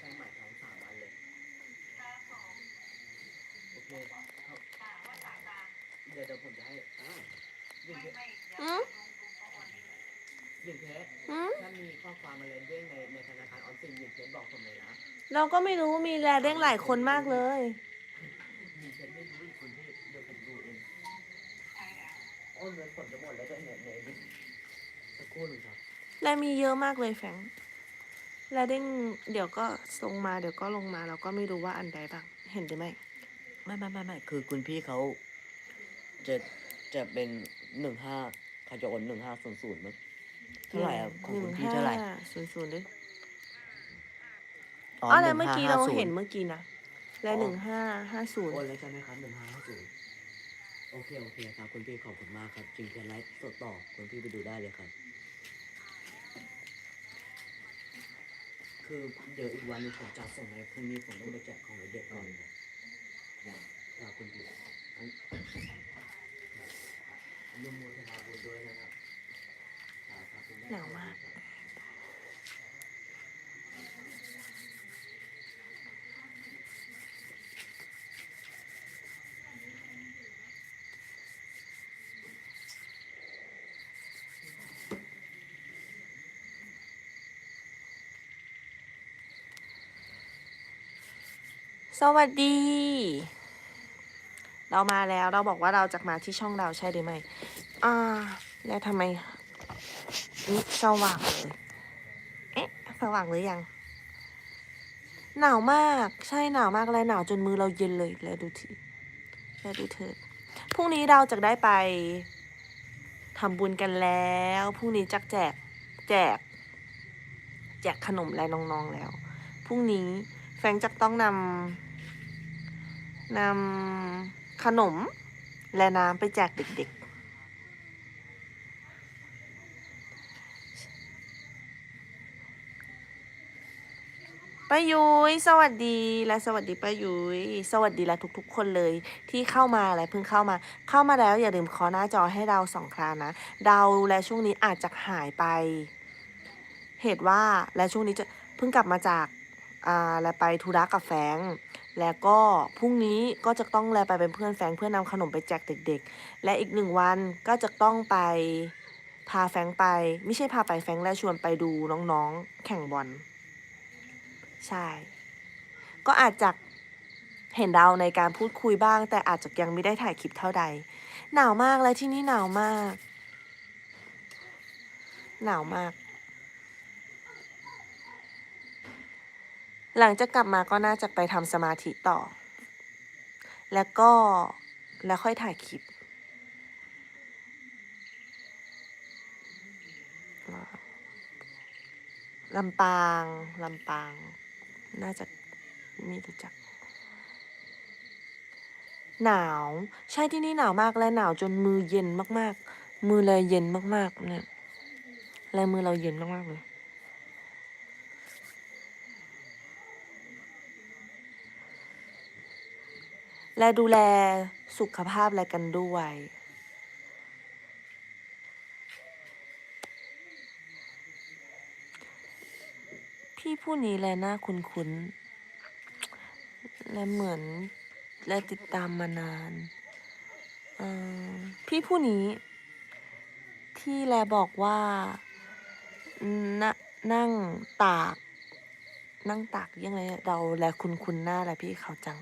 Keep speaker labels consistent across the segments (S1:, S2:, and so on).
S1: แฟนใหม่ท้องสามวันเลยโอเคครับเดี๋ยวเดี๋ยวผมจะให้อ้าวยิงเพชร
S2: อืม
S1: ยิงเพชร
S2: อืม
S1: ถ้ามีข้อความอะไรเด้งในในธนาคารออมสินยิงเพชรบอกผมเลยนะ
S2: เราก็ไม่รู้มีแลเด้งหลายคนมากเลย
S1: ยิงเพชรไม่รู้อีกคนที่เดี๋ยวผมดูเองโอ้เงินผมจะหมดแล้วด้วยเนี่ยเนี่ยนี่สักครู่หนึ่งครับ
S2: แลมีเยอะมากเลยแฟรงค์ แลเด้งเดี๋ยวก็ลงมาเดี๋ยวก็ลงมาเราก็ไม่รู้ว่าอันใดบ้างเห็นหรือไม่
S1: ไม่ไม่ไม่ไม่คือคุณพี่เขาจะจะเป็นหนึ่งห้าขจรหนึ่งห้าศูนย์ศูนย์มั้งเท่าไหร่อะของคุณพี่เท่าไหร่
S2: ศูนย์ศูนย์ด้วยอ๋อแล้วเมื่อกี้เราเห็นเมื่อกี้นะแลหนึ่งห้าห้าศูนย์
S1: โอนแล้วใช่ไหมครับหนึ่งห้าห้าศูนย์โอเคโอเคครับคุณพี่ขอบคุณมากครับจริงๆไลฟ์สดต่อคุณพี่ไปดูได้เลยครับ คือเดี๋ยวอีกวันนึงผมจะส่งในพรุ่งนี้ผมต้องไปแจกของเด็กก่อนครับครับคุณพี่อันอนุโมทนาบุญด้วยนะครับ
S2: หนาวมาก สวัสดี เรามาแล้วเราบอกว่าเราจะมาที่ช่องเราใช่หรือไม่อ่า แล้วทำไมนี่สว่างเลยเอ๊ะสว่างหรือยัง หนาวมากใช่หนาวมากเลยหนาวจนมือเราเย็นเลยแล้วดูทีแล้วดูเถิดพรุ่งนี้เราจะได้ไปทำบุญกันแล้วพรุ่งนี้จักแจกแจก แจกขนมและน้องๆแล้วพรุ่งนี้แฟงจะต้องนำ นำขนมและน้ำไปแจกเด็กๆป้ายุ้ยสวัสดีและสวัสดีป้ายุ้ยสวัสดีและทุก ๆ คนเลยที่เข้ามาและเพิ่งเข้ามา เข้ามาแล้วอย่าลืมขอหน้าจอให้เราสองครั้งนะเดาและช่วงนี้อาจจะหายไป เหตุว่าและช่วงนี้จะเพิ่งกลับมาจากอ่าและไปธุระกับแฟง แล้วก็พรุ่งนี้ก็จะต้องแลไปเป็นเพื่อนแฟงเพื่อนำขนมไปแจกเด็ก ๆ และอีกหนึ่งวันก็จะต้องไปพาแฟงไป ไม่ใช่พาไปแฟงและชวนไปดูน้องๆ แข่งบอลใช่ ก็อาจจะเห็นเราในการพูดคุยบ้าง แต่อาจจะยังไม่ได้ถ่ายคลิปเท่าใด หนาวมากและที่นี่หนาวมาก หนาวมาก หลังจากกลับมาก็น่าจะไปทำสมาธิต่อ แล้วก็แล้วค่อยถ่ายคลิป ลำปาง ลำปาง น่าจะไม่รู้จัก หนาว ใช่ที่นี่หนาวมากและหนาวจนมือเย็นมากๆ มือเลยเย็นมากๆเนี่ยลายมือเราเย็นมากๆเลย และดูแลสุขภาพอะไรกันด้วย พี่ผู้นี้แลหน้าคุ้นๆ และเหมือนและติดตามมานานพี่ผู้นี้ ที่แลบอกว่าน,นั่งตาก นั่งตากยังไงเราแลคุ้นคุ้นๆหน้าแลพี่เขาจัง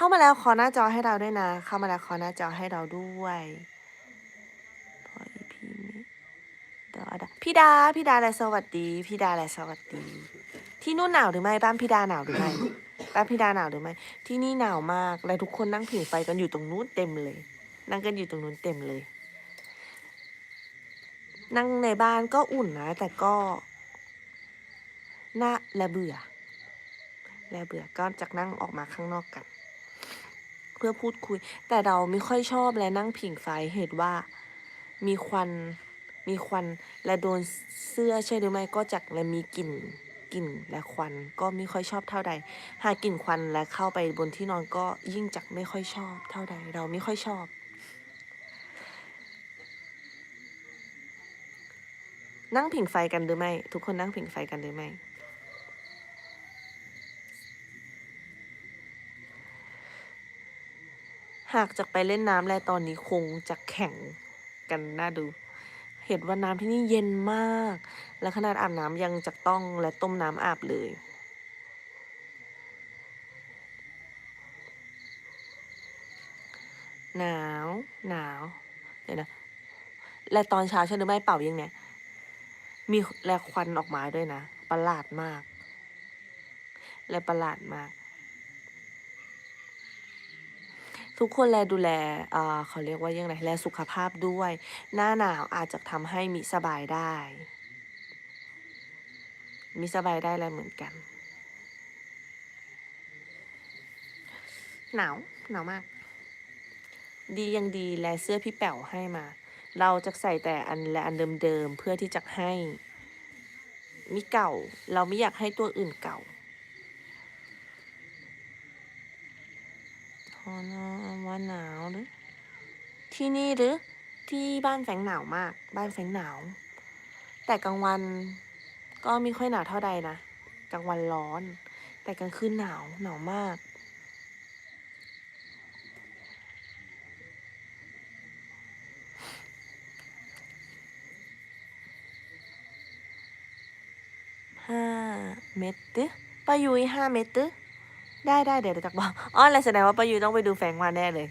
S2: เข้ามาแล้วขอหน้าจอให้เราด้วยนะ เข้ามาแล้วขอหน้าจอให้เราด้วยพออีพีนี้ดอดาพี่ดาพี่ดาและสวัสดีพี่ดาและสวัสดี ที่นู่นหนาวหรือไม่บ้านพี่ดาหนาวหรือไม่บ้านพี่ดาหนาวหรือไม่ที่นี่หนาวมากและทุกคนนั่งผิงไฟกันอยู่ตรงนู้นเต็มเลย นั่งกันอยู่ตรงนู้นเต็มเลย นั่งในบ้านก็อุ่นนะ แต่ก็น่าและเบื่อและเบื่อก็จะนั่งออกมาข้างนอกกัน เพื่อพูดคุย แต่เราไม่ค่อยชอบและนั่งผิงไฟเหตุว่า มีควันมีควันและโดนเสื้อใช่หรือไม่ก็จักและมีกลิ่นกลิ่นและควันก็ไม่ค่อยชอบเท่าใด หากกลิ่นควันและเข้าไปบนที่นอนก็ยิ่งจักไม่ค่อยชอบเท่าใด เราไม่ค่อยชอบ นั่งผิงไฟกันหรือไม่ ทุกคนนั่งผิงไฟกันหรือไม่ หากจะไปเล่นน้ำแลตอนนี้คงจะแข่งกันน่าดู เห็นว่าน้ำที่นี่เย็นมาก และขนาดอาบน้ำยังจะต้องและต้มน้ำอาบเลยหนาวหนาวเดี๋ยวนะและตอนเช้าใช่อไม่เป่ายังเนี่ยมีแลควันออกมาด้วยนะ ประหลาดมาก และประหลาดมาก ทุกคนแลดูแลเขาเรียกว่ายังไงแลสุขภาพด้วย หน้าหนาวอาจจะทำให้มิสบายได้ มิสบายได้แล้วเหมือนกัน หนาวหนาวมาก ดียังดีแลเสื้อพี่แป๋วให้มา เราจะใส่แต่อันและอันเดิมๆเพื่อที่จะให้มิเก่า เราไม่อยากให้ตัวอื่นเก่า อนะว่าหนาวหรือ ที่นี่หรือ ที่บ้านแฝงหนาวมาก บ้านแฝงหนาว แต่กลางวันก็ไม่ค่อยหนาวเท่าใดนะ กลางวันร้อน แต่กลางคืนหนาว หนาวมาก ห้าเมตรตึป้ายุ้ยห้าเมตรตึ ได้ได้เดี๋ยวจักบอกอ๋ออะไรแสดงว่าป้ายุ้ยต้องไปดูแฟงมาแน่เลย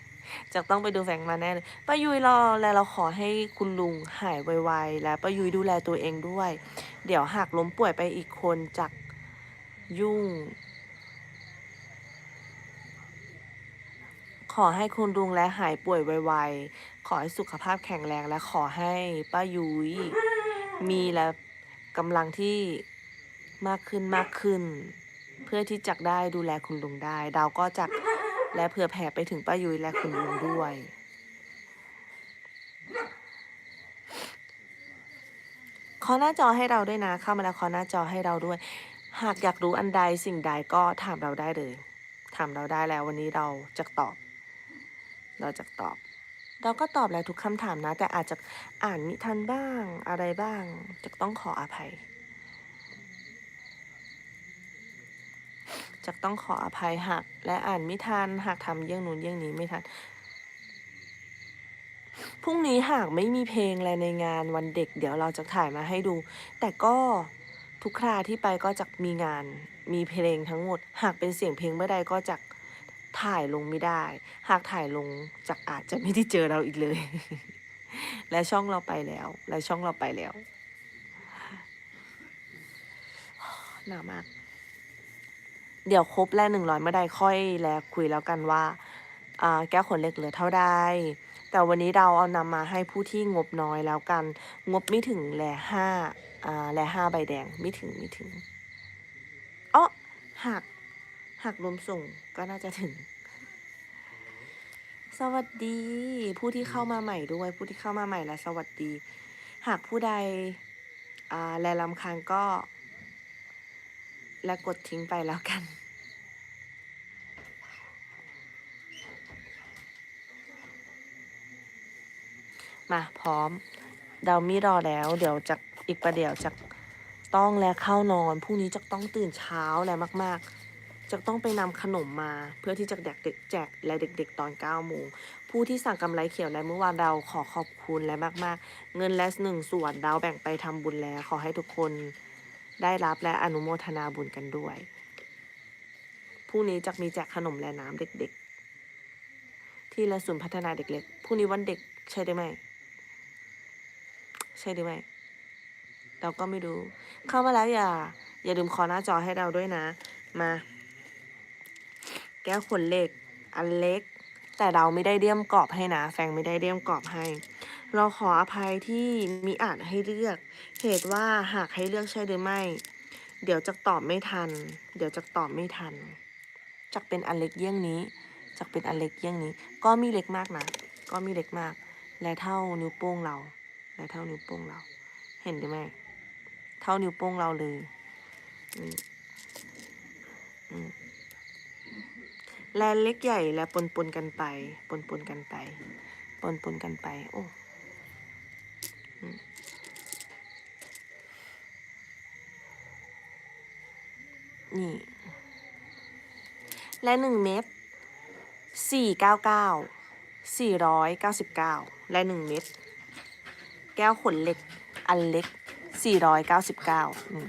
S2: จักต้องไปดูแฟงมาแน่เลยป้ายุ้ยรอแล้วเราขอให้คุณลุงหายไวๆและป้ายุ้ยดูแลตัวเองด้วย เดี๋ยวหากล้มป่วยไปอีกคนจักยุ่ง ขอให้คุณลุงและหายป่วยไวๆขอให้สุขภาพแข็งแรงและขอให้ป้ายุ้ยมีและกำลังที่มากขึ้นมากขึ้น เพื่อที่จะได้ดูแลคุณลุงได้ ดาวก็จะและเผื่อแผ่ไปถึงป้ายุ้ยและคุณลุงด้วย ขอหน้าจอให้เราด้วยนะ เข้ามาแล้วขอหน้าจอให้เราด้วย หากอยากรู้อันใดสิ่งใดก็ถามเราได้เลย ถามเราได้แล้ววันนี้เราจะตอบ เราจะตอบ เราก็ตอบแล้วทุกคำถามนะ แต่อาจจะอ่านมิทันบ้างอะไรบ้าง จะต้องขออภัย จะต้องขออภัยหากและอ่านไม่ทันหากทำเยี่ยงนู้นเยี่ยงนี้ไม่ทันพรุ่งนี้หากไม่มีเพลงอะไรในงานวันเด็ก เดี๋ยวเราจะถ่ายมาให้ดู แต่ก็ทุกคราที่ไปก็จะมีงานมีเพลงทั้งหมด หากเป็นเสียงเพลงเมื่อใดก็จะถ่ายลงไม่ได้ หากถ่ายลงจะอาจจะไม่ได้เจอเราอีกเลย และช่องเราไปแล้ว และช่องเราไปแล้วหนาวมาก เดี๋ยวครบแล้วหนึ่งร้อยเมื่อใดค่อยแล้วคุยแล้วกันว่าแก้วขนเหล็กเหลือเท่าใดแต่วันนี้เราเอานำมาให้ผู้ที่งบน้อยแล้วกัน งบไม่ถึงแลห้าแลห้าใบแดงไม่ถึงไม่ถึงอ๋อหักหักรวมส่งก็น่าจะถึง สวัสดี ผู้ที่เข้ามาใหม่ด้วย ผู้ที่เข้ามาใหม่และสวัสดี หากผู้ใดแลลำคาญก็ และกดทิ้งไปแล้วกัน มาพร้อม เดามีรอแล้ว เดี๋ยวจะอีกประเดี๋ยวจะต้องและเข้านอนพรุ่งนี้จะต้องตื่นเช้าและมาก ๆ จะต้องไปนำขนมมา เพื่อที่จะแจกเด็กแจกและเด็ก ๆ ตอน9โมงผู้ที่สั่งกำไรเขียวและเมื่อวานเราขอขอบคุณและมาก ๆ เงินและหนึ่งส่วนเราแบ่งไปทำบุญแล้วขอให้ทุกคน ได้รับและอนุโมทนาบุญกันด้วยพรุ่งนี้จะมีแจกขนมและน้ำเด็กๆ ที่ละศูนย์พัฒนาเด็กเล็กพรุ่งนี้วันเด็กใช่ได้ไหม ใช่หรือไม่เราก็ไม่รู้ เข้ามาแล้วอย่า อย่าลืมขอหน้าจอให้เราด้วยนะ มา แก้วขนเหล็ก อันเล็ก แต่เราไม่ได้เลี่ยมกรอบให้นะ แฟงไม่ได้เลี่ยมกรอบให้ เราขออภัยที่มีอ่านให้เลือก เหตุว่าหากให้เลือกใช่หรือไม่ เดี๋ยวจะตอบไม่ทัน เดี๋ยวจะตอบไม่ทันจะเป็นอันเล็กเยี่ยงนี้จะเป็นอันเล็กเยี่ยงนี้ ก็มีเล็กมากนะ ก็มีเล็กมาก และเท่านิ้วโป้งเรา และเท่านิ้วโป้งเรา เห็นหรือไม่ เท่านิ้วโป้งเราเลยและเล็กใหญ่และปนปนกันไป ปนปนกันไป ปนปนกันไป โอ้ นี่ และหนึ่งเม็ดสี่เก้าเก้า499และ1เม็ดแก้วขนเหล็กอันเล็ก499อืม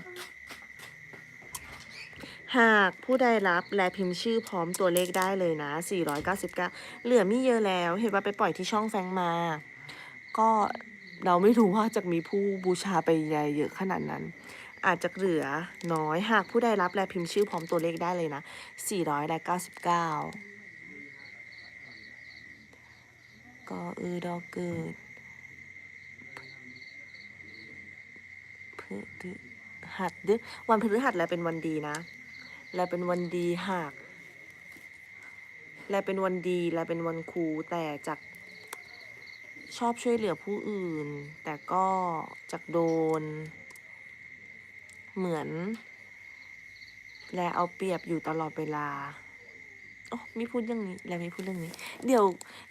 S2: หากผู้ใดรับและพิมพ์ชื่อพร้อมตัวเลขได้เลยนะ 499 เหลือไม่เยอะแล้ว เห็นว่าไปปล่อยที่ช่องแฟงมา ก็เราไม่รู้ว่าจะมีผู้บูชาไปเยอะขนาดนั้น อาจจะเหลือน้อยหากผู้ใดรับแลพิมพ์ชื่อพร้อมตัวเลขได้เลยนะ499 ก็อือดอกเกิดพฤหัสดึวันพฤหัสแลเป็นวันดีนะ แลเป็นวันดีหาก และเป็นวันดี และเป็นวันครูแต่จากชอบช่วยเหลือผู้อื่น แต่ก็จากโดน เหมือน และเอาเปรียบอยู่ตลอดเวลาโอ้มีพูดเรื่องนี้ และมีพูดเรื่องนี้ เดี๋ยว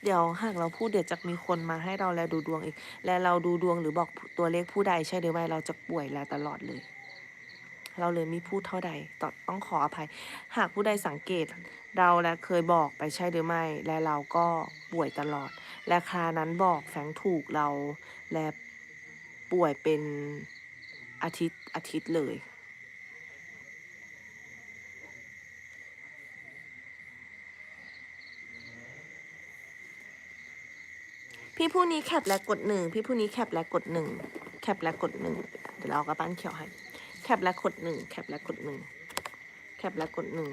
S2: เดี๋ยวหากเราพูดเดี๋ยวจะมีคนมาให้เราแลดูดวงอีก และเราดูดวงหรือบอกตัวเลขผู้ใดใช่หรือไม่เราจะป่วยแลตลอดเลย เราเลยมีพูดเท่าใดตอต้องขออภัย หากผู้ใดสังเกต เราและเคยบอกไปใช่หรือไม่ และเราก็ป่วยตลอด และครานั้นบอกแฝงถูกเราและป่วยเป็น อาทิตย์อาทิตย์เลย พี่ผู้นี้แคปและกดหนึ่งพี่ผู้นี้แคปและกดหนึ่งแคปและกดหนึ่งเดี๋ยวเรากระปั้นเขียวให้แคปและกดหนึ่งแคปและกดหนึ่งแคปและกดหนึ่ง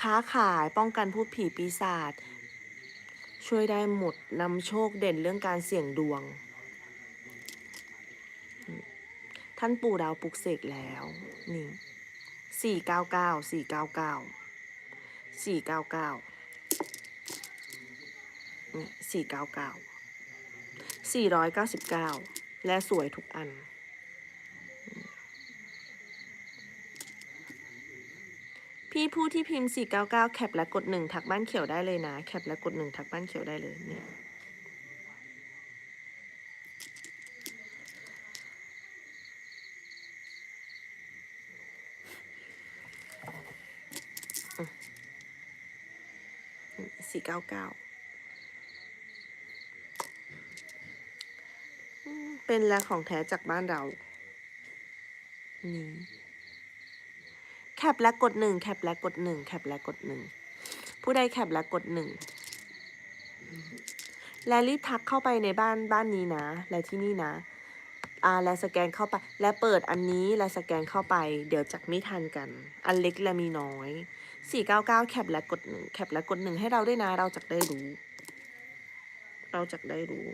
S2: ค้าขายป้องกันพูดผีปีศาจช่วยได้หมดนำโชคเด่นเรื่องการเสี่ยงดวง ท่านปู่ดาวปลุกเสกแล้วนี่สี่เก้าเก้าสี่เก้าเก้าสี่เก้าเก้าสี่เก้าเก้าสี่ร้อยเก้าสิบเก้าและสวยทุกอัน พี่ผู้ที่พิมพ์ 499 แคปและกดหนึ่งทักบ้านเขียวได้เลยนะ แคปและกดหนึ่งทักบ้านเขียวได้เลยเนี่สี่ เก้าเก้าเป็นแลของแท้จากบ้านเรานี่แคปและกดหนึ่งแคปและกดหนึ่งแคปและกดหนึ่งผู้ใดแคปและกดหนึ่งและรีบทักเข้าไปในบ้านบ้านนี้นะ และที่นี่นะอ่าและสแกนเข้าไป และเปิดอันนี้และสแกนเข้าไป เดี๋ยวจักไม่ทันกัน อันเล็กและมีน้อย สี่เก้าเก้าแคปและกดหนึ่งแคปและกดหนึ่งให้เราด้วยนะ เราจักได้รู้ เราจักได้รู้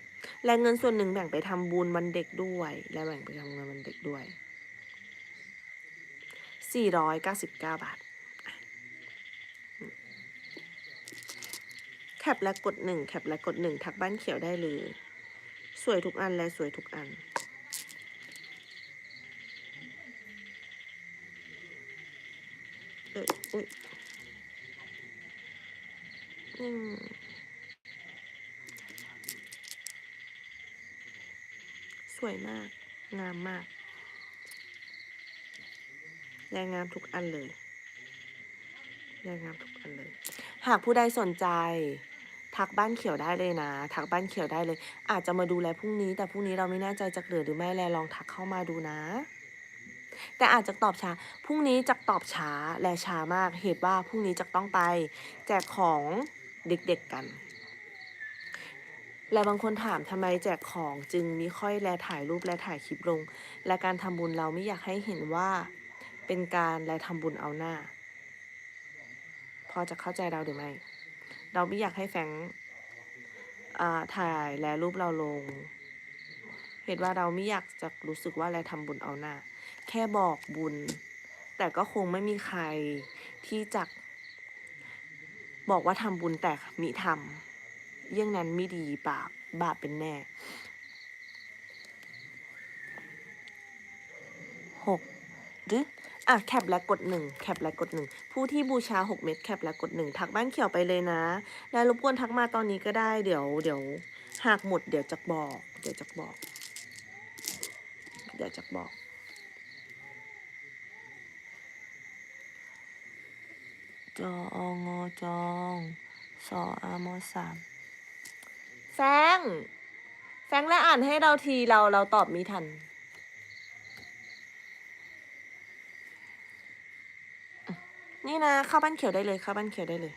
S2: และเงินส่วนหนึ่งแบ่งไปทำบุญวันเด็กด้วย และแบ่งไปทำเงินวันเด็กด้วย 499 บาท แคปและกดหนึ่งแคปและกดหนึ่งทักบ้านเขียวได้เลย สวยทุกอันและสวยทุกอันเอยอุ้ย สวยมาก งามมากแรงงามทุกอันเลยแรงงามทุกอันเลย หากผู้ใดสนใจ ทักบ้านเขียวได้เลยนะ ทักบ้านเขียวได้เลย อาจจะมาดูแลพรุ่งนี้ แต่พรุ่งนี้เราไม่แน่ใจจะเหลือหรือไม่แลลองทักเข้ามาดูนะ แต่อาจจะตอบช้า พรุ่งนี้จะตอบช้าและช้ามาก เหตุว่าพรุ่งนี้จะต้องไป แจกของ เด็กๆกันและบางคนถามทำไมแจกของจึงมีค่อยแลถ่ายรูปและถ่ายคลิปลง และการทำบุญเราไม่อยากให้เห็นว่าเป็นการและทำบุญเอาหน้า พอจะเข้าใจเราหรือไม่ เราไม่อยากให้แฟงอ่าถ่ายและรูปเราลง เหตุว่าเราไม่อยากจะรู้สึกว่าแลทำบุญเอาหน้า แค่บอกบุญ แต่ก็คงไม่มีใครที่จะ บอกว่าทำบุญแต่มิทำเยี่ยงนั้นไม่ดีบาปบาปเป็นแน่หกหรืออะแคปและกดหนึ่งแคปและกดหนึ่งผู้ที่บูชาหกเม็ดแคปและกดหนึ่งทักบ้านเขียวไปเลยนะ และรบกวนทักมาตอนนี้ก็ได้เดี๋ยวเดี๋ยวหากหมดเดี๋ยวจะบอก เดี๋ยวจะบอก เดี๋ยวจะบอก จอองอจองสออามอสามแฟง แฟงและอ่านให้เราทีเราเราตอบไมีทันอะนี่นะเข้าบ้านเขียวได้เลยเข้าบ้านเขียวได้เลย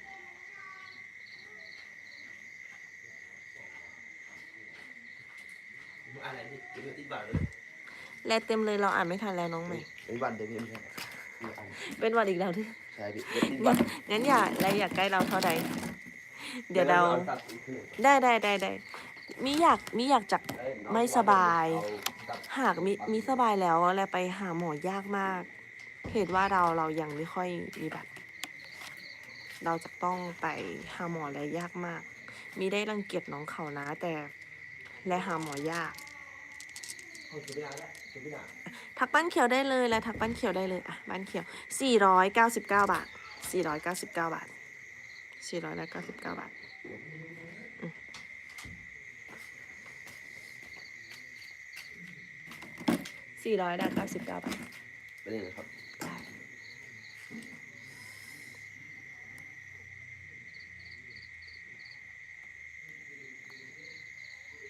S3: อะไรนี่เดี๋ยวติดบัตรเลย
S2: แลเต็มเลยเราอ่านไม่ทันแล้วน้องใหม่
S3: เป็นบัตรเดี๋ยวพี่ไม่ใช่มีอัน
S2: เป็นวันอีกแล้วที่
S3: ใช่พี่เดี๋ยวติดบั
S2: งั้
S3: ต
S2: น
S3: ร
S2: งั้นอย่าอะไรอยากใกล้เราเท่าใด เดี๋ยวเรา
S3: ตัดอีกทีหนึ่ง
S2: ได้ได้ได้ได้มิอยากมิอยากจาก
S3: เอ้ยน้อง
S2: ไม่สบาย
S3: เอตัด
S2: หากมิมิสบายแล้วแลไปหาหมอยากมาก เหตุว่าเราเรายังไม่ค่อยมีบัตร เราจะต้องไปหาหมอและยากมาก มีได้รังเกียจน้องเขานะแต่ และหาหมอยาก
S3: เอาถือไม่นานแล้ว ถือไม่นาน
S2: ทักบ้านเขียวได้เลยและทักบ้านเขียวได้เลยอะบ้านเขียว 499 บาท 499 บาท 499 บาทอืม499บาท
S3: เป็นยังไงครับ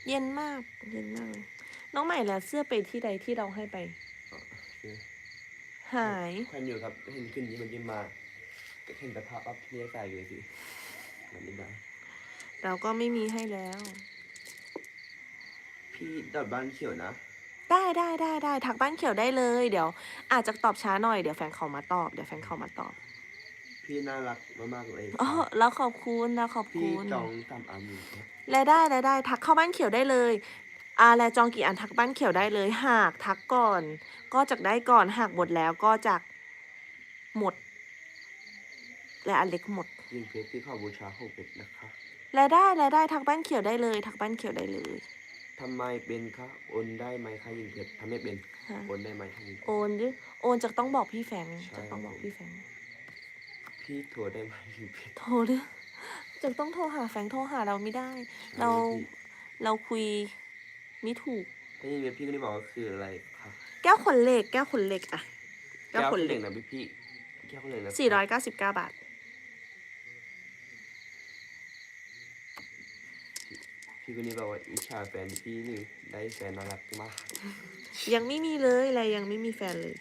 S2: เย็นมาก เย็นมากเลย น้องใหม่แล้วเสื้อไปที่ใดที่เราให้ไป
S3: คือ
S2: หาย
S3: แควนอยู่ครับ เห็นขึ้นนี้มันยิ้มมาเห็นแต่ภาพอัพที่ใส่เลยสิมันไม่ได้
S2: เราก็ไม่มีให้แล้ว
S3: พี่ดอดบ้านเขียวนะ
S2: ได้ได้ได้ได้ทักบ้านเขียวได้เลย เดี๋ยว อาจจะตอบช้าหน่อยเดี๋ยวแฟนเขามาตอบเดี๋ยวแฟนเขามาตอบ
S3: พี่น่ารักมากๆเลย
S2: อ๋อแล้วขอบคุณนะขอบ
S3: พี่
S2: คุณ
S3: จองสามอันอยู่นะ
S2: และได้และได้ ทักเข้าบ้านเขียวได้เลย อาและจองกี่อันทักบ้านเขียวได้เลย หากทักก่อน ก็จะได้ก่อนหากหมดแล้วก็จะหมด และอันเล็กหมด
S3: ยิงเพชรที่เข้าบูชาหกเพชรนะคะ
S2: และได้และได้ทักบ้านเขียวได้เลย ทักบ้านเขียวได้เลย
S3: ทำไมเป็นคะโอนได้ไหมคะยิงเพชรทำไม่เป็น
S2: ฮะ
S3: โอนได้ไหมคะยิงเพชร
S2: โอนดิโอนจะต้องบอกพี่แฟง
S3: ใช่
S2: จะต้องบอกพี่แฟง
S3: พี่โทรได้ไหมยิงเพชร
S2: โทรดิจะต้องโทรหาแฟงโทรหาเราไม่ได้ เรา
S3: พี่
S2: เราคุย ไม่ถูก
S3: ถ้ายิงเพชรพี่ก็ได้บอกว่าคืออะไรคะ
S2: แก้วขนเหล็กแก้วขนเหล็กอะแก้วขนเหล็ก
S3: นะพี่พี่แก้วคนเหล็กนะ
S2: สี่ร้อยเก้าสิบเก้าบาท
S3: พี่คนนี้บอกว่าอิจฉาแฟนพี่นี่ได้แฟนน่ารักมาก
S2: ยังไม่มีเลยอะไรยังไม่มีแฟนเลย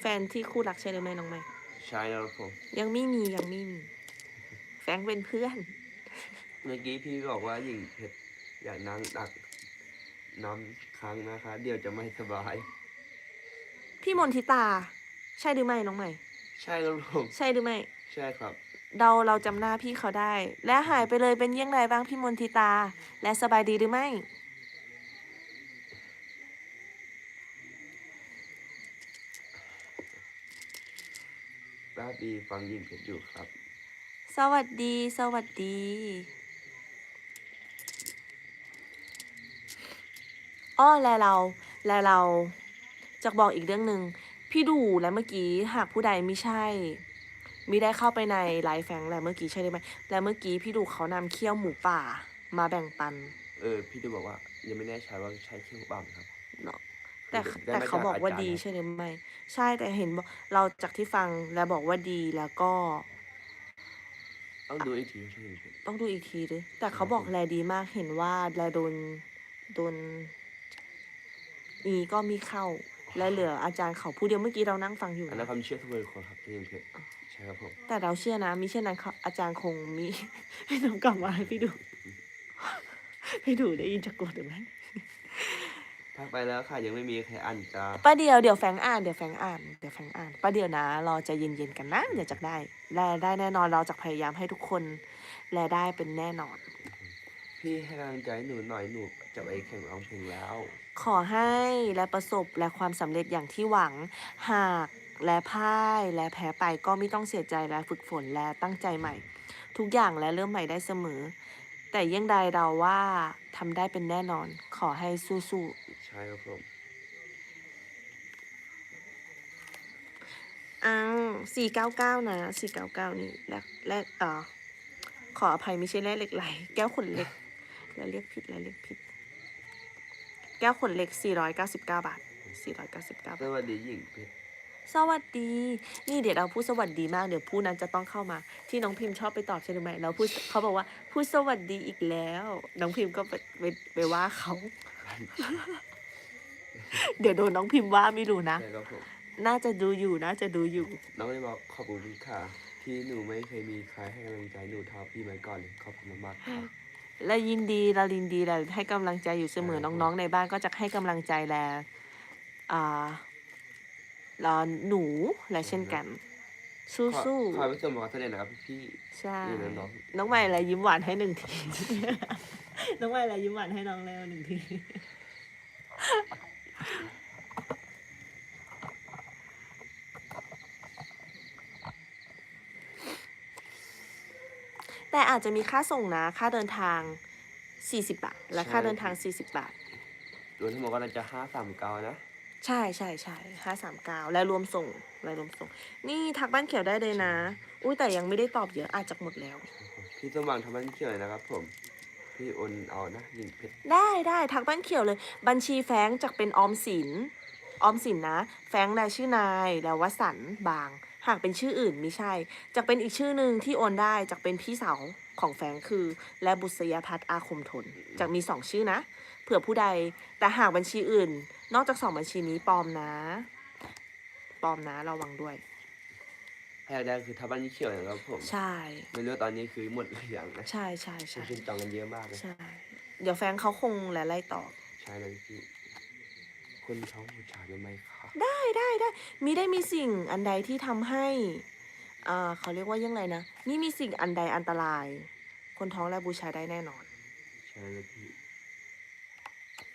S2: แฟนที่คู่รักใช่หรือไม่น้องใหม่
S3: ใช่แล้วครับผม
S2: ยังไม่มียังไม่มี แฟงเป็นเพื่อน
S3: เมื่อกี้พี่บอกว่าหญิงเพชร อยากนั่งตักน้ำค้างนะคะ เดี๋ยวจะไม่สบาย
S2: พี่มนทิตา ใช่หรือไม่น้องใหม่
S3: ใช่แล้วผม
S2: ใช่หรือไม่
S3: ใช่ครับ
S2: เราเราจำหน้าพี่เขาได้ และหายไปเลยเป็นเยี่ยงไรบ้างพี่มนทิตา และสบายดีหรือไม่
S3: ป้าบีฟังหญิงเพชรอยู่ครับ
S2: สวัสดี สวัสดี อ้อและเราและเราจะบอกอีกเรื่องหนึ่งพี่ดูและเมื่อกี้หากผู้ใดไม่ใช่มิได้เข้าไปในไลฟ์แฟงและเมื่อกี้ใช่หรือไม่และเมื่อกี้พี่ดูเขานำเคี่ยวหมูป่ามาแบ่งปัน
S3: เออพี่จะบอกว่ายังไม่แน่ใจว่าใช้เครื่องบ้างครับ
S2: เนาะแต่
S3: ได้
S2: แต่
S3: มา
S2: เขาบอกว่า
S3: จรย์
S2: ดี
S3: ครับ
S2: ใช่หรือไม่ ใช่แต่เห็นบอกเราจากที่ฟังและบอกว่าดีแล้วก็
S3: ต้องดูอีกทีใช่หญิงเพชร
S2: ต้องดูอีกทีด้วยแต่เขาบอกแลดีมากเห็นว่าแลโดนโดน นี้ก็มีเข้า และเหลืออาจารย์เขาผู้เดียวเมื่อกี้เรานั่งฟังอยู่
S3: อันนั้น
S2: นะ
S3: ความเชื่อทุกคนครับหญิงเพชรใช่ครับผม
S2: แต่เราเชื่อนะมิเช่นนั้นเขาอาจารย์คงมี ให้น้องกลับมาให้พี่ดูพี่ดูได้ยินจากกดหรือไม่
S3: ทักไปแล้วค่ะยังไม่มีใครอ่านจ้า
S2: ป้าเดียวเดี๋ยวแฟงอ่านเดี๋ยวแฟงอ่านเดี๋ยวแฟงอ่านป้าเดียวนะรอใจเย็นๆกันนะเดี๋ยวจะได้แลได้แน่นอนเราจะพยายามให้ทุกคนแลได้เป็นแน่นอน
S3: พี่ให้กำลังใจหนูหน่อยหนูจะไปแข่งร้องเพลงแล้ว
S2: ขอให้และประสบและความสำเร็จอย่างที่หวัง หากและพ่ายและแพ้ไปก็ไม่ต้องเสียใจและฝึกฝนและตั้งใจใหม่ ทุกอย่างและเริ่มใหม่ได้เสมอ แต่ยังใดเราว่าทำได้เป็นแน่นอน ขอให้สู้
S3: ใช่ครับผม
S2: ๆอ้าวสี่เก้าเก้านะสี่เก้าเก้านี่แลกแลกเอ่อขออภัยไม่ใช่แร่เหล็กไหล แก้วขนเหล็ก และเรียกผิดและเรียกผิด แก้วขนเหล็ก 499 บาท 499 บาท
S3: สวัสดีหญิงเพชร
S2: สวัสดี นี่เดี๋ยวเราพูดสวัสดีมากเดี๋ยวผู้นั้นจะต้องเข้ามา ที่น้องพิมพ์ชอบไปตอบใช่ไหมเราพูดเขาบอกว่าพูดสวัสดีอีกแล้ว น้องพิมพ์ก็ไปไปไปว่าเขา เดี๋ยวโดนน้องพิมพ์ว่าไม่รู้นะ
S3: ใช่ครับผม
S2: น่าจะดูอยู่น่าจะดูอยู่
S3: น้องเลยบอกขอบคุณค่ะ ที่หนูไม่เคยมีใครให้กำลังใจหนูเท่าพี่ไม้ก่อนเลยขอบคุณมากๆค่ะ
S2: และยินดีเรายินดีเราให้กำลังใจอยู่เสมอ
S3: ใช่ครับ
S2: น้องๆในบ้านก็จะให้กำลังใจและอ่ารอหนูและเช่นกันสู้
S3: ขอ
S2: สู้
S3: ขอไปส่งหมอเสน่ห์นะครับพี่
S2: ใช่
S3: นี่นะน้อง
S2: น้องใหม่อะไรยิ้มหวานให้หนึ่งที น้องใหม่อะไรยิ้มหวานให้น้องแล้วหนึ่งที แต่อาจจะมีค่าส่งนะค่าเดินทาง 40 บาท และค่าเดินทาง 40 บาท
S3: รวมทั้งหมดก็น่าจะห้าสามเก้านะ
S2: ใช่ใช่ใช่ห้าสามเก้าและรวมส่งและรวมส่ง นี่ทักบ้านเขียวได้เลยนะ อุ้ยแต่ยังไม่ได้ตอบเยอะอาจจะหมดแล้ว
S3: พี่สมหวังทำบ้านเขียวเลยนะครับผม พี่โอนเอานะยิงเพชร
S2: ได้ได้ทักบ้านเขียวเลย บัญชีแฟรงค์จากเป็นออมสินออมสินนะ แฟรงค์และชื่อนายแล้ววสันต์บาง หากเป็นชื่ออื่นไม่ใช่ จากเป็นอีกชื่อหนึ่งที่โอนได้จากเป็นพี่สาวของแฟรงค์คือ และบุษยพัฒน์อาคมทนจากมีสองชื่อนะ เผื่อผู้ใด แต่หากบัญชีอื่น นอกจากสองบัญชีนี้ปลอมนะ ปลอมนะระวังด้วย
S3: แพ้ได้คือทำบ้านเขียวนะครับผม
S2: ใช่
S3: ไม่รู้ตอนนี้คือหมดหรือยังนะ
S2: ใช่ใช่ใช่
S3: คือจองกันเยอะมากเลย
S2: ใช่ เดี๋ยวแฟรงค์เขาคงและไล่ตอบ
S3: ใช่เลยพี่ คนท้องผู้ชายไหมคะ
S2: ได้ได้ได้มีได้มีสิ่งอันใดที่ทำให้อ่าเขาเรียกว่ายังไงนะ นี่มีสิ่งอันใดอันตราย คนท้องและบูชาได้แน่นอน
S3: ใช่เลยพี่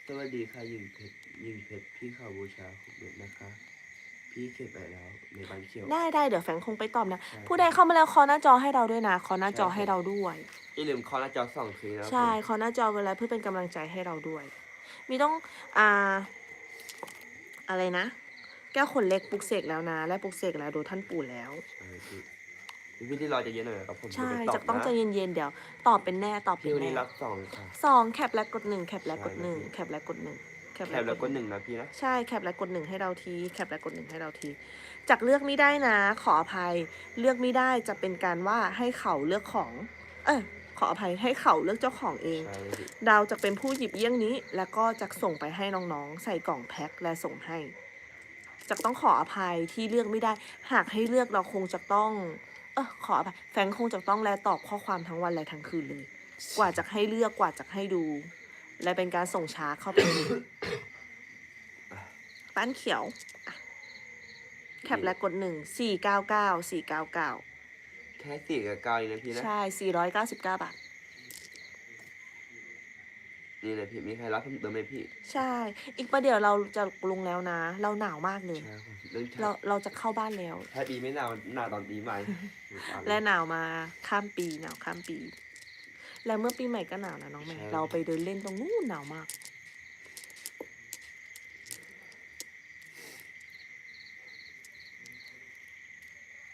S3: สวัสดีค่ะยิงเพชรยิงเพชรพี่ข่าวบูชาหกเม็ดนะคะ พี่เขียนไปแล้วในบ้านเขียว
S2: ได้ได้เดี๋ยวแฟรงค์คงไปตอบนะ
S3: ใช่
S2: ผู้ใดเข้ามาแล้วคอหน้าจอให้เราด้วยนะคอหน้าจอ
S3: ใช่ครับ
S2: ให้เราด้วย
S3: อย่าลืมเคอหน้าจอสองทีนะครับ
S2: ใช่
S3: ผม
S2: คอหน้าจอเวลาเพื่อเป็นกำลังใจให้เราด้วย มีต้องอ่า อะไรนะ แก้วขนเล็กปลุกเสกแล้วนะ และปลุกเสกแล้วโดยท่านปู่แล้ว
S3: ใช่พี่พี่ที่รอจะเย็นหน่อยนะครับผม
S2: ใช่จะต้อง
S3: นะ
S2: ใจเย็นๆเดี๋ยว ตอบเป็นแน่ตอบเป็
S3: พี่
S2: น
S3: วัน
S2: แน่
S3: นี้รับสองค่ะ
S2: สองแคปและกดหนึ่งแคปและกดหนึ่งแคปและกดหนึ่งแคป
S3: แคปแล้วก็หนึ่งนะพี่นะ
S2: ใช่แคปและกดหนึ่งให้เราทีแคปและกดหนึ่งให้เราทีจากเลือกไม่ได้นะ ขออภัย เลือกไม่ได้จะเป็นการว่าให้เขาเลือกของ เออ ขออภัยให้เขาเลือกเจ้าของเอง
S3: ใช่เลยพี่
S2: ดาวจะเป็นผู้หยิบเยี่ยงนี้ แล้วก็จะส่งไปให้น้องๆ ใส่กล่องแพ็คและส่งให้จะต้องขออภัยที่เลือกไม่ได้ หากให้เลือกเราคงจะต้อง เออขออภัยแฟรงค์คงจะต้องแลตอบข้อความทั้งวันและทั้งคืนเลย กว่าจะให้เลือกกว่าจะให้ดู และเป็นการส่งช้าเข้าไปในป้านเขียวอะแคปและกดหนึ่งสี่เก้าเก้าสี่เก้าเก้า
S3: แค่สี่กับเก้าเองนะพี่นะ
S2: ใช่สี่ร้อยเก้าสิบเก้าบาท
S3: นี่เลยพี่มีใครรับเพิ่มเติมไหมพี่
S2: ใช่ อีกประเดี๋ยวเราจะลงแล้วนะ เราหนาวมากเลย
S3: ใช่ครับเรื่อง
S2: เราเราจะเข้าบ้านแล้ว
S3: ถ้าดีไม่หนาวหนาวตอนปีใหม่
S2: และหนาวมาข้ามปีหนาวข้ามปี และเมื่อปีใหม่ก็หนาวนะน้องแม่เราไปเดินเล่นตรงนู้นหนาวมาก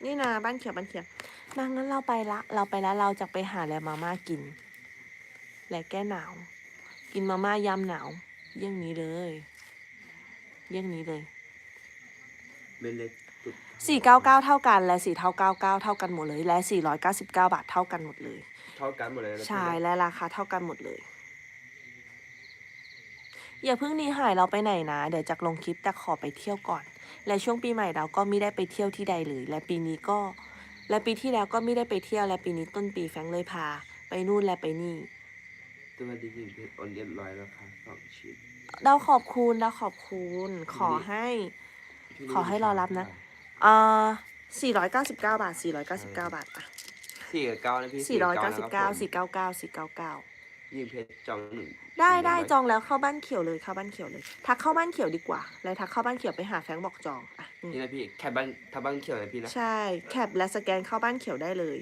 S2: นี่นะบ้านเขียวบ้านเขียว มางั้นเราไปละ เราไปแล้วเราจะไปหาแล้วมาม่ากิน และแก้หนาว กินมาม่ายำหนาวเยี่ยงนี้เลยเยี่ยงนี้เลย
S3: เม็ดเล็กสุด
S2: สี่เก้าเก้าเท่ากันและสี่เท่าเก้าเก้าเท่ากันหมดเลย และสี่ร้อยเก้าสิบเก้าบาทเท่ากันหมดเลย
S3: เท่ากันหมดเลยนะพี่
S2: ใช่
S3: นะ
S2: และราคาเท่ากันหมดเลย อย่าเพิ่งหนีหายเราไปไหนนะ เดี๋ยวจากลงคลิปแต่ขอไปเที่ยวก่อน และช่วงปีใหม่เราก็ไม่ได้ไปเที่ยวที่ใดเลย และปีนี้ก็ และปีที่แล้วก็ไม่ได้ไปเที่ยวและปีนี้ต้นปีแฟรงค์เลยพา ไปนู่นและไปนี่
S3: สวัสดียิงเพชรโอนเรียบร้อยแล้วค่ะสองชิ้น
S2: เราขอบคุณเราขอบคุณ ขอให้ ขอให้รอรับนะอ่าสี่ร้อยเก้าสิบเก้าบาทสี่ร้อยเก้าสิบเก้าบาทอะ
S3: สี่กับเก้านะพี่
S2: สี่ร้อ ยเก้าสิบเก้า
S3: สี่
S2: สี่เก้าเก้าสี่เก้าเก้า
S3: ยิงเพชรจองหนึ่ง
S2: ได้ได้
S3: สี่ร้ย
S2: จองแล้วเข้าบ้านเขียวเลยเข้าบ้านเขียวเลย ทักเข้าบ้านเขียวดีกว่า แล้วทักเข้าบ้านเขียวไปหาแฟรงค์บอกจองอะนี่
S3: นี่นะพี่แคปบ้านทับบ้านเขียวนะพี่นะ
S2: ใช่แคปและสแกนเข้าบ้านเขียวได้เลย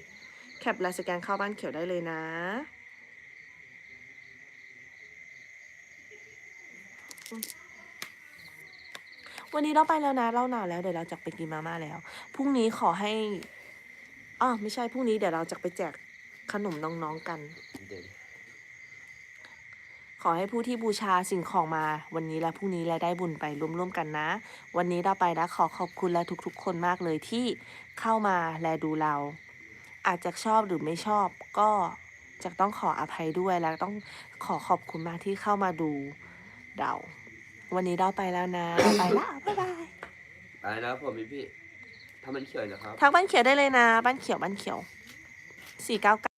S2: แคปและสแกนเข้าบ้านเขียวได้เลยนะวันนี้เราไปแล้วนะเราหนาวแล้วเดี๋ยวเราจะไปกินมาม่าแล้วพรุ่งนี้ขอให้อ๋อไม่ใช่พรุ่งนี้เดี๋ยวเราจะไปแจกขนมน้องๆกัน
S3: เดี๋ยว
S2: ขอให้ผู้ที่บูชาสิ่งของมา วันนี้และพรุ่งนี้และได้บุญไปร่วมๆกันนะ วันนี้เราไปแล้วขอขอบคุณและทุกๆ คนมากเลยที่เข้ามาและดูเรา อาจจะชอบหรือไม่ชอบก็จะต้องขออภัยด้วยแล้วต้องขอขอบคุณมากที่เข้ามาดูเรา วันนี้เราไปแล้วนะ ไปละบ๊ายบาย
S3: ไปนะครับผมพี่พี่ถ้ามันเขียวนะครับ
S2: ทักบ้านเขียวได้เลยนะ บ้านเขียวบ้านเขียวสี่เก้า